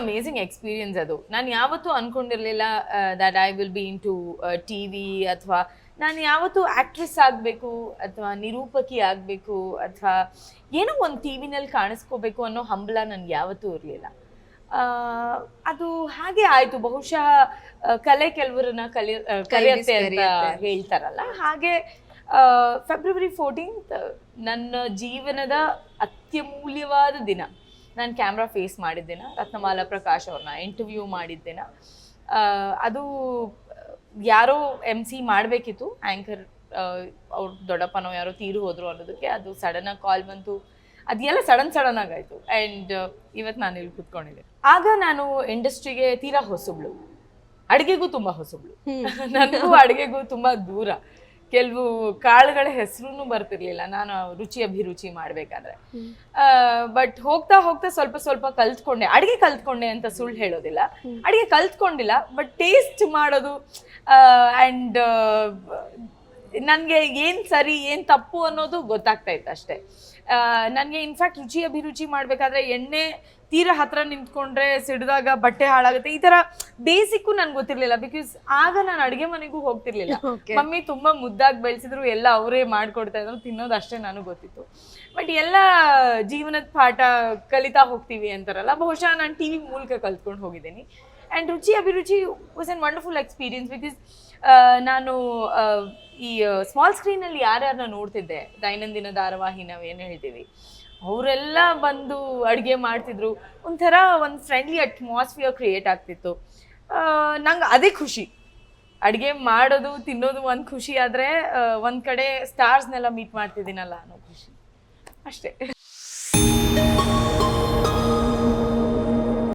Amazing experience ಅದು. ನಾನು ಯಾವತ್ತೂ ಅನ್ಕೊಂಡಿರ್ಲಿಲ್ಲ that I will be into T V ಅಥವಾ ನಾನು ಯಾವತ್ತೂ ಆಕ್ಟ್ರೆಸ್ ಆಗಬೇಕು ಅಥವಾ ನಿರೂಪಕಿ ಆಗಬೇಕು ಅಥವಾ ಏನೋ ಒಂದು ಟಿ ವಿನಲ್ಲಿ ಕಾಣಿಸ್ಕೋಬೇಕು ಅನ್ನೋ ಹಂಬಲ ನನಗೆ ಯಾವತ್ತೂ ಇರಲಿಲ್ಲ. ಅದು ಹಾಗೆ ಆಯಿತು. ಬಹುಶಃ ಕಲೆ ಕೆಲವರನ್ನ ಕಲಿ ಕಲಿಯತ್ತೆ ಅಂತ ಹೇಳ್ತಾರಲ್ಲ. ಹಾಗೆ ಫೆಬ್ರವರಿ ಫೋರ್ಟೀನ್ತ್ ನನ್ನ ಜೀವನದ ಅತ್ಯಮೂಲ್ಯವಾದ ದಿನ. ನಾನು ಕ್ಯಾಮ್ರಾ ಫೇಸ್ ಮಾಡಿದ್ದೇನೆ? ರತ್ನಮಾಲಾ ಪ್ರಕಾಶ್ ಅವ್ರನ್ನ ಇಂಟರ್ವ್ಯೂ ಮಾಡಿದ್ದೇನೆ? ಅದು ಯಾರೋ ಎಂ ಸಿ ಮಾಡಬೇಕಿತ್ತು ಆ್ಯಂಕರ್ ಅವ್ರ ದೊಡ್ಡಪ್ಪನೋ ಯಾರೋ ತೀರು ಹೋದರು ಅನ್ನೋದಕ್ಕೆ ಅದು ಸಡನ್ನಾಗಿ ಕಾಲ್ ಬಂತು. ಅದೆಲ್ಲ ಸಡನ್ ಸಡನ್ ಆಗಾಯಿತು ಆ್ಯಂಡ್ ಇವತ್ತು ನಾನು ಇಲ್ಲಿ ಕೂತ್ಕೊಂಡಿದ್ದೆ ಆಗ ನಾನು ಇಂಡಸ್ಟ್ರಿಗೆ ತೀರಾ ಹೊಸಬ್ಳು. ಅಡುಗೆಗೂ ತುಂಬ ಹೊಸಬ್ಳು. ನನಗೂ ಅಡುಗೆಗೂ ತುಂಬ ದೂರ. ಕೆಲವು ಕಾಳುಗಳ ಹೆಸರು ಬರ್ತಿರ್ಲಿಲ್ಲ. ನಾನು ರುಚಿ ಅಭಿರುಚಿ ಮಾಡ್ಬೇಕಾದ್ರೆ. ಬಟ್ ಹೋಗ್ತಾ ಹೋಗ್ತಾ ಸ್ವಲ್ಪ ಸ್ವಲ್ಪ ಕಲ್ತ್ಕೊಂಡೆ. ಅಡಿಗೆ ಕಲ್ತ್ಕೊಂಡೆ ಅಂತ ಸುಳ್ಳು ಹೇಳೋದಿಲ್ಲ. ಅಡಿಗೆ ಕಲ್ತ್ಕೊಂಡಿಲ್ಲ ಬಟ್ ಟೇಸ್ಟ್ ಮಾಡೋದು ಆ್ಯಂಡ್ ನನಗೆ ಏನು ಸರಿ ಏನು ತಪ್ಪು ಅನ್ನೋದು ಗೊತ್ತಾಗ್ತಾ ಇತ್ತು ಅಷ್ಟೇ. ನನಗೆ ಇನ್ಫ್ಯಾಕ್ಟ್ ರುಚಿ ಅಭಿರುಚಿ ಮಾಡಬೇಕಾದ್ರೆ ಎಣ್ಣೆ ತೀರಾ ಹತ್ರ ನಿಂತ್ಕೊಂಡ್ರೆ ಸಿಡಿದಾಗ ಬಟ್ಟೆ ಹಾಳಾಗುತ್ತೆ. ಈ ತರ ಬೇಸಿಕ್ಕು ನನ್ಗೆ ಗೊತ್ತಿರ್ಲಿಲ್ಲ ಬಿಕಾಸ್ ಆಗ ನಾನು ಅಡುಗೆ ಮನೆಗೂ ಹೋಗ್ತಿರ್ಲಿಲ್ಲ. ಮಮ್ಮಿ ತುಂಬಾ ಮುದ್ದಾಗಿ ಬೆಳೆಸಿದ್ರು ಎಲ್ಲ ಅವರೇ ಮಾಡ್ಕೊಡ್ತಾ ಇದ್ರು ತಿನ್ನೋದು ಅಷ್ಟೇ ನನಗೆ ಗೊತ್ತಿತ್ತು. ಬಟ್ ಎಲ್ಲ ಜೀವನದ ಪಾಠ ಕಲಿತಾ ಹೋಗ್ತೀವಿ ಅಂತಾರಲ್ಲ ಬಹುಶಃ ನಾನು ಟಿವಿ ಮೂಲಕ ಕಲ್ತ್ಕೊಂಡು ಹೋಗಿದ್ದೀನಿ. ಆ್ಯಂಡ್ ರುಚಿ ಅಭಿರುಚಿ was an wonderful experience because ನಾನು ಈ ಸ್ಮಾಲ್ ಸ್ಕ್ರೀನಲ್ಲಿ ಯಾರ್ಯಾರನ್ನ ನೋಡ್ತಿದ್ದೆ ದೈನಂದಿನ ಧಾರಾವಾಹಿ ನಾವು ಏನು ಹೇಳ್ತೀವಿ? ಅವರೆಲ್ಲ ಬಂದು ಅಡುಗೆ ಮಾಡ್ತಿದ್ರು. ಒಂಥರ ಒಂದು ಫ್ರೆಂಡ್ಲಿ ಅಟ್ಮಾಸ್ಫಿಯರ್ ಕ್ರಿಯೇಟ್ ಆಗ್ತಿತ್ತು. ನಂಗೆ ಅದೇ ಖುಷಿ. ಅಡುಗೆ ಮಾಡೋದು, ತಿನ್ನೋದು ಒಂದು ಖುಷಿ ಆದರೆ ಒಂದು ಕಡೆ ಸ್ಟಾರ್ಸ್ನೆಲ್ಲ ಮೀಟ್ ಮಾಡ್ತಿದ್ದೀನಲ್ಲ ಅನ್ನೋ ಖುಷಿ. ಅಷ್ಟೇ.